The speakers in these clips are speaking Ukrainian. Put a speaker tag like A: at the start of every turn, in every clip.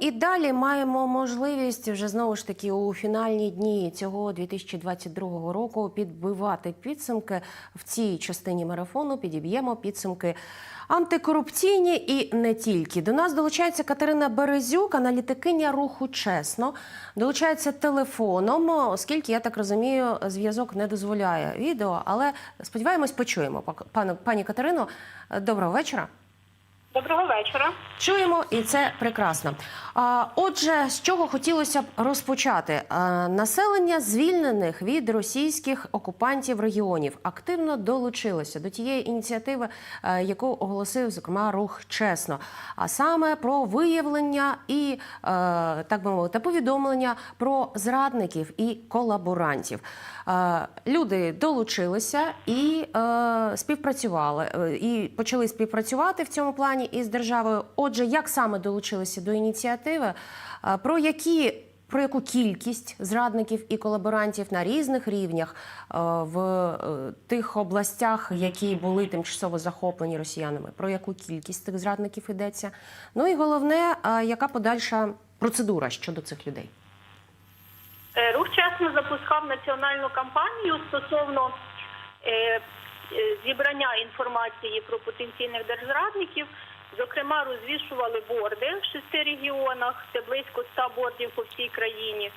A: і далі маємо можливість вже знову ж таки у фінальні дні цього 2022 року підбивати підсумки в цій частині марафону. Підіб'ємо підсумки антикорупційні і не тільки. До нас долучається Катерина Березюк, аналітикиня руху чесно. Долучається телефоном, оскільки я так розумію, зв'язок не дозволяє відео, але сподіваємось, почуємо. Пані Катерино, доброго вечора.
B: Доброго вечора.
A: Чуємо, і це прекрасно. А, Отже, з чого хотілося б розпочати? А, Населення звільнених від російських окупантів регіонів активно долучилося до тієї ініціативи, е, яку оголосив зокрема рух чесно. А саме про виявлення і е, так би мовити, повідомлення про зрадників і колаборантів. Е, Люди долучилися і е, співпрацювали і почали співпрацювати в цьому плані із державою. Отже, як саме долучилися до ініціативи? Про які про яку кількість зрадників і колаборантів на різних рівнях в е, тих областях, які були тимчасово захоплені росіянами? Про яку кількість тих зрадників йдеться? Ну і головне, яка подальша процедура щодо цих людей?
B: Е, Рух чесно запускав національну кампанію стосовно е, зібрання інформації про потенційних держзрадників. Зокрема, розвішували борди в шести регіонах, це близько ста бордів по всій країні.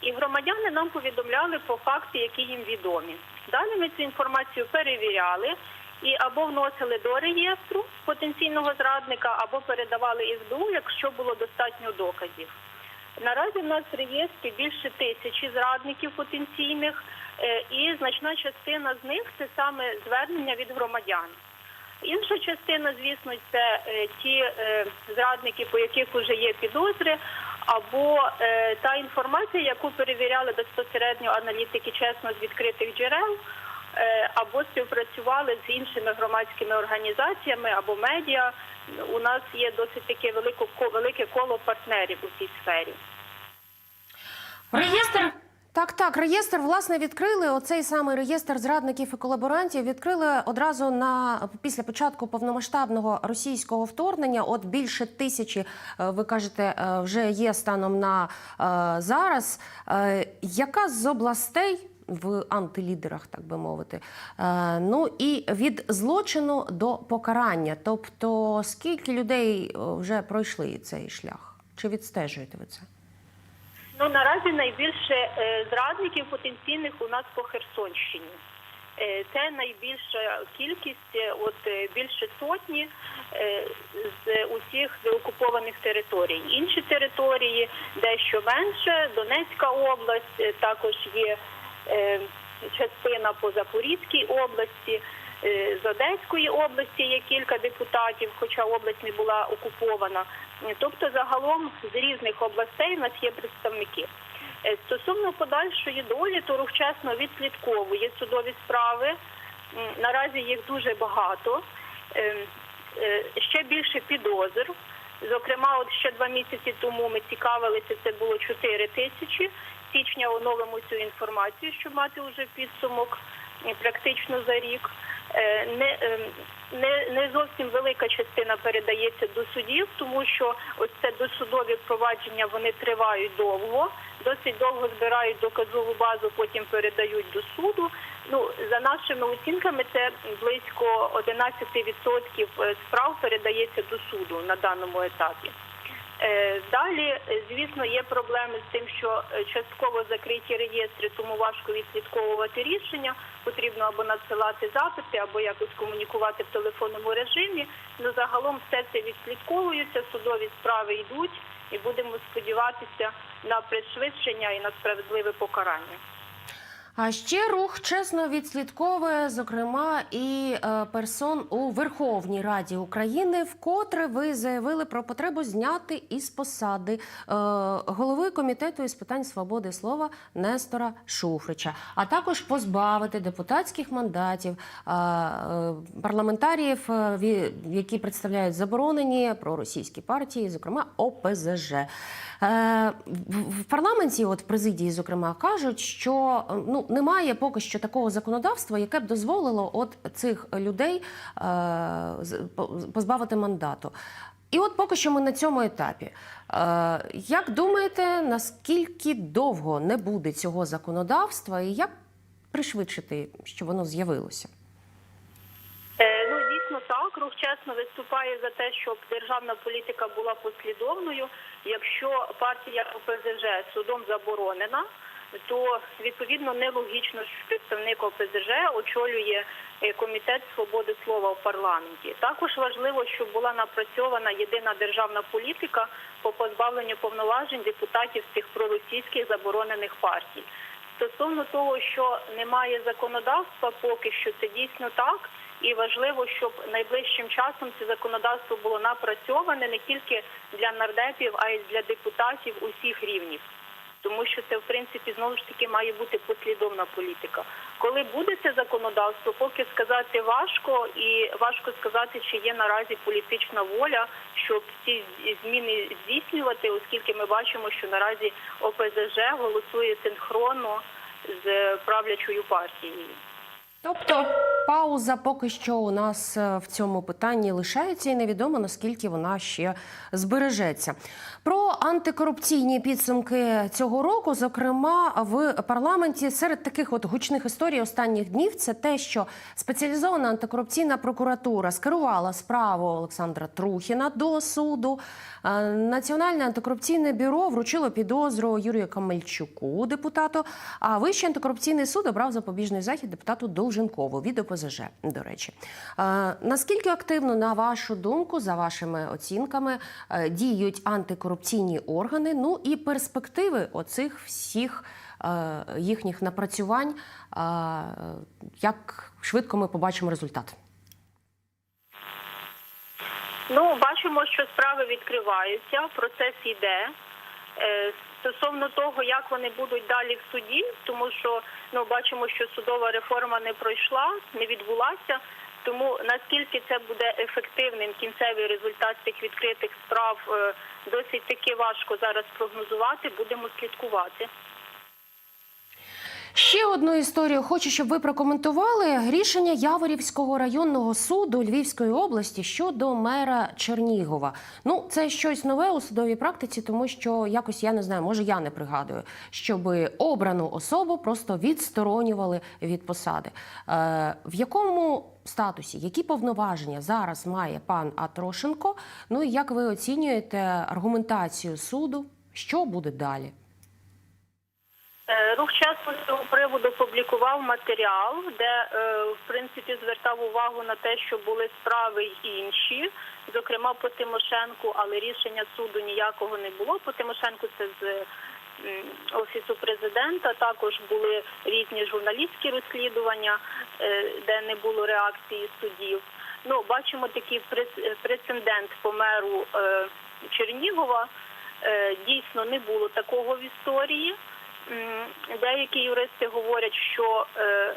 B: І громадяни нам повідомляли про факти, які їм відомі. Далі ми цю інформацію перевіряли і або вносили до реєстру потенційного зрадника, або передавали СБУ, якщо було достатньо доказів. Наразі в нас в реєстрі більше тисячі зрадників потенційних, е, і значна частина з них це саме звернення від громадян. Інша частина, звісно, це е, ті е, зрадники, по яких вже є підозри, або е, та інформація, яку перевіряли безпосередньо аналітики чесно з відкритих джерел, або співпрацювали з іншими громадськими організаціями або медіа. У нас є досить таке велике велике коло партнерів у цій сфері.
A: Реєстр. Так, так, реєстр власне відкрили. Оцей самий реєстр зрадників і колаборантів відкрили одразу на після початку повномасштабного російського вторгнення. От більше тисячі, е, ви кажете, е, вже є станом на е, зараз. Яка з областей? В антилідерах, так би мовити, Е, ну і від злочину до покарання. Тобто, скільки людей вже пройшли цей шлях? Чи відстежуєте ви це?
B: Ну наразі найбільше е, зрадників потенційних у нас по Херсонщині. Е, Це найбільша кількість, е, от більше сотні з усіх деокупованих територій. Інші території дещо менше. Донецька область також є частина по Запорізькій області. З Одеської області є кілька депутатів, хоча область не була окупована. Е, Тобто, загалом з різних областей в нас є представники. Е, Стосовно подальшої долі, то рух чесно відслідковує судові справи. Наразі їх дуже багато. Е, Ще більше підозр. Зокрема, от ще два місяці тому ми цікавилися, це було 4 тисячі. Січня оновимо цю інформацію, щоб мати вже підсумок практично за рік. Не, е, не, не зовсім велика частина передається до судів, тому що ось це досудові впровадження вони тривають довго, досить довго збирають доказову базу, потім передають до суду. Ну за нашими оцінками, це близько 11% справ передається до суду на даному етапі. Е, Далі, е, звісно, є проблеми з тим, що е, частково закриті реєстри, тому важко відслідковувати рішення. Потрібно або надсилати запити, або якось комунікувати в телефонному режимі. Ну загалом все це відслідковується, судові справи йдуть, і будемо сподіватися на пришвидшення і на справедливе покарання.
A: А ще рух чесно відслідковує, зокрема, і е, персон у Верховній Раді України, вкотре ви заявили про потребу зняти із посади е, голови комітету із питань свободи слова Нестора Шуфрича, а також позбавити депутатських мандатів е, е, парламентаріїв, е, які представляють заборонені проросійські партії, зокрема ОПЗЖ. Е, в- парламенті, от в президії, зокрема, кажуть, що е, ну немає поки що такого законодавства, яке б дозволило от цих людей е, позбавити мандату. І от поки що ми на цьому етапі. Е, як думаєте, наскільки довго не буде цього законодавства, і як пришвидшити, щоб воно з'явилося?
B: Е, Ну, дійсно так. Рух чесно виступає за те, щоб державна політика була послідовною. Якщо партія ОПЗЖ судом заборонена, то відповідно нелогічно, що представник ОПЗЖ очолює е, комітет свободи слова в парламенті. Також важливо, щоб була напрацьована єдина державна політика по позбавленню повноважень депутатів цих проросійських заборонених партій. Стосовно того, що немає законодавства, поки що це дійсно так. І важливо, щоб найближчим часом це законодавство було напрацьоване не тільки для нардепів, а й для депутатів усіх рівнів. Тому що це в принципі знову ж таки має бути послідовна політика. Коли буде це законодавство, поки сказати важко, і важко сказати, чи є наразі політична воля, щоб ці зміни здійснювати, оскільки ми бачимо, що наразі ОПЗЖ голосує синхронно з правлячою партією.
A: Тобто пауза поки що у нас е, в цьому питанні лишається, і невідомо наскільки вона ще збережеться. Про антикорупційні підсумки цього року, зокрема в парламенті, серед таких от гучних історій останніх днів, це те, що спеціалізована антикорупційна прокуратура скерувала справу Олександра Трухіна до суду. Е, Національне антикорупційне бюро вручило підозру Юрію Камельчуку, депутату. А Вищий антикорупційний суд обрав запобіжний захід депутату Долженкову від ОПЗЖ. До речі, наскільки активно, на вашу думку, за вашими оцінками, е, діють антикорупційні органи? Ну і перспективи оцих всіх е, їхніх напрацювань, е, як швидко ми побачимо результат?
B: Ну, бачимо, що справи відкриваються, процес йде. Стосовно того, як вони будуть далі в суді, тому що ну бачимо, що судова реформа не пройшла, не відбулася. Тому наскільки це буде ефективним кінцевий результат цих відкритих справ, е, досить таки важко зараз прогнозувати. Будемо слідкувати.
A: Ще одну історію хочу, щоб ви прокоментували рішення Яворівського районного суду Львівської області щодо мера Чернігова. Ну, це щось нове у судовій практиці, тому що якось я не знаю, може я не пригадую, щоб обрану особу просто відсторонювали від посади. Е, в якому статусі, які повноваження зараз має пан Атрошенко? Ну і як ви оцінюєте аргументацію суду? Що буде далі?
B: Е, Рух часу з цього приводу публікував матеріал, де е, в принципі звертав увагу на те, що були справи й інші, зокрема по Тимошенку, але рішення суду ніякого не було. По Тимошенку це з офісу президента. Також були різні журналістські розслідування, е, де не було реакції судів. Ну, бачимо такий прецедент по меру Чернігова. Дійсно не було такого в історії. Деякі юристи говорять, що е,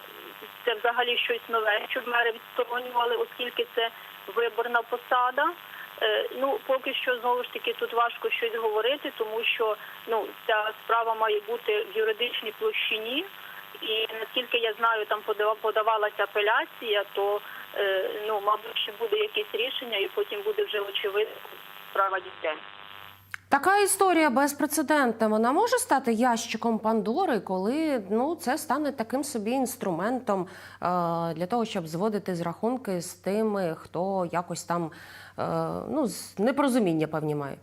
B: це взагалі щось нове, щоб мери відсторонювали, оскільки це виборна посада. Е, Ну, поки що знову ж таки тут важко щось говорити, тому що ну ця справа має бути в юридичній площині. І наскільки я знаю, там подава- подавалася апеляція, то е, ну, мабуть, ще буде якесь рішення, і потім буде вже очевидно справа дітей.
A: Така історія безпрецедентна. Вона може стати ящиком Пандори, коли ну це стане таким собі інструментом е, для того, щоб зводити зрахунки з тими, хто якось там е, ну з непорозуміння певні має.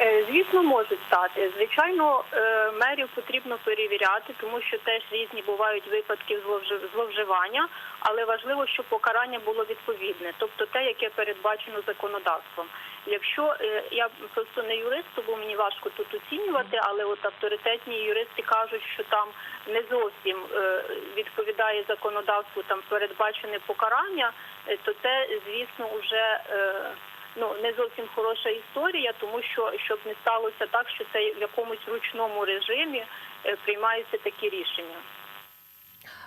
B: Е, Звісно, можуть стати. Звичайно, е, мерів потрібно перевіряти, тому що теж різні бувають випадки зловжи- зловживання, але важливо, щоб покарання було відповідне, тобто те, яке передбачено законодавством. Якщо е, я просто не юрист, тому мені важко тут оцінювати, але от авторитетні юристи кажуть, що там не зовсім відповідає законодавству там передбачене покарання, то це, звісно, вже ну не зовсім хороша історія, тому що щоб не сталося так, що це в якомусь ручному режимі е, приймаються такі рішення.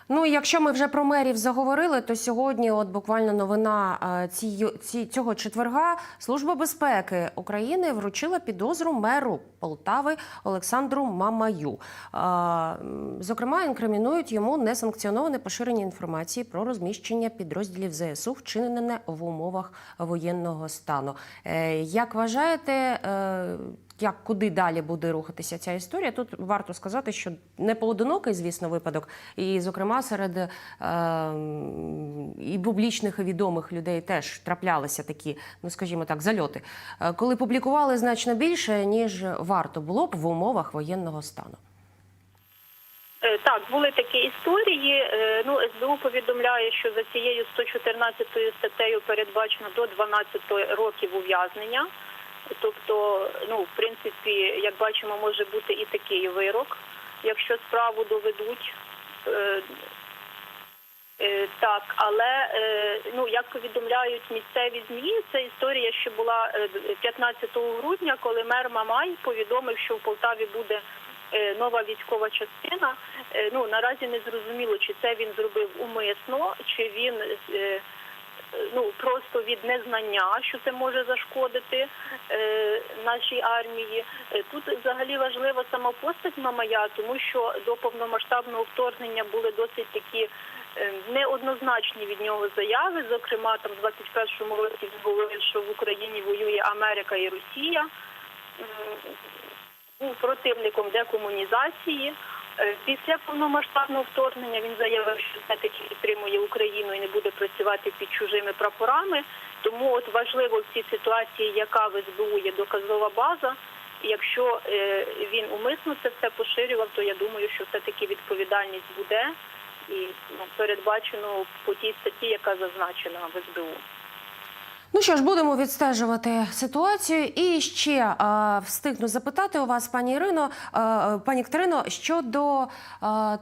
A: Ну, якщо ми вже про мерів заговорили, то сьогодні, от буквально новина е, ці, ці, цього четверга, Служба безпеки України вручила підозру меру Полтави Олександру Мамаю. Е, Зокрема, інкримінують йому несанкціоноване поширення інформації про розміщення підрозділів ЗСУ, вчинене в умовах воєнного стану. Е, Як вважаєте, як куди далі буде рухатися ця історія? Тут варто сказати, що не поодинокий, звісно, випадок, і, зокрема, серед е, і публічних і відомих людей теж траплялися такі, ну скажімо так, зальоти, е, коли публікували значно більше ніж варто було б в умовах воєнного стану.
B: Е, Так, були такі історії. Е, Ну, СБУ повідомляє, що за цією 114 статтею передбачено до 12 років ув'язнення. Тобто, ну, в принципі, як бачимо, може бути і такий вирок, якщо справу доведуть. Е, Е, Так, але е, ну як повідомляють місцеві змі, це історія, що була е, 15 грудня, коли мер Мамай повідомив, що в Полтаві буде нова військова частина. Ну наразі не зрозуміло, чи це він зробив умисно, чи він ну просто від незнання, що це може зашкодити е, нашій армії. Е, Тут взагалі важлива сама постать Мамая, тому що до повномасштабного вторгнення були досить такі е, неоднозначні від нього заяви. Зокрема, там в 21-му році він що в Україні воює Америка і Росія. Був противником декомунізації. Е, Після повномасштабного вторгнення він заявив, що все-таки підтримує Україну і не буде працювати під чужими прапорами. Тому от важливо в цій ситуації, яка в СБУ є доказова база. Якщо е, він умисно це все поширював, то я думаю, що все-таки відповідальність буде і ну, передбачено по тій статті, яка зазначена в СБУ.
A: Ну що ж, будемо відстежувати ситуацію. І ще е, встигну запитати у вас, пані Ірино, е, пані Катерино, щодо е,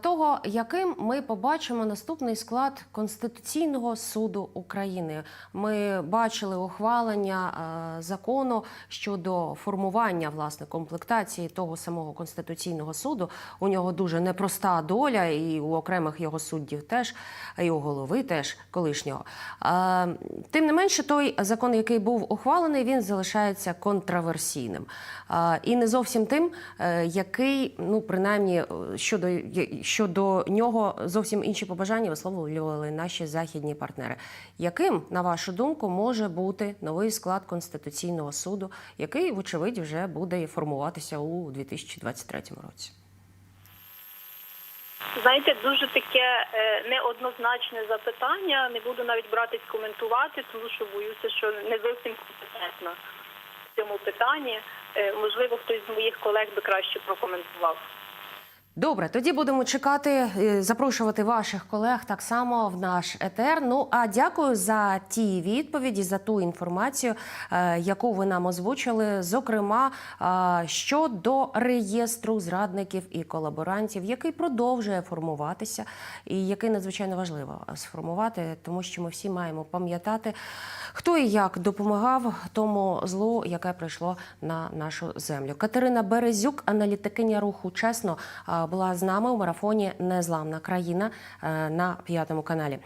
A: того, яким ми побачимо наступний склад Конституційного суду України. Ми бачили ухвалення е, закону щодо формування власне комплектації того самого конституційного суду. У нього дуже непроста доля, і у окремих його суддів теж, і у голови теж колишнього. Е, Тим не менше, той закон, який був ухвалений, він залишається контраверсійним. І не зовсім тим, е, який, ну принаймні, е, щодо, щодо нього зовсім інші побажання висловлювали наші західні партнери. Яким, на вашу думку, може бути новий склад Конституційного суду, який, вочевидь, вже буде формуватися у 2023 році?
B: Знаєте, дуже таке е, неоднозначне запитання. Не буду навіть братись коментувати, тому що боюся, що не зовсім компетентна в цьому питанні. Е, можливо, хтось з моїх колег би краще прокоментував.
A: Добре, тоді будемо чекати, е, запрошувати ваших колег так само в наш етер. Ну а дякую за ті відповіді, за ту інформацію, е, яку ви нам озвучили. Зокрема, е, щодо реєстру зрадників і колаборантів, який продовжує формуватися, і який надзвичайно важливо сформувати, тому що ми всі маємо пам'ятати, хто і як допомагав тому злу, яке прийшло на нашу землю. Катерина Березюк, аналітикиня руху чесно, була з нами у марафоні Незламна країна е, на п'ятому каналі.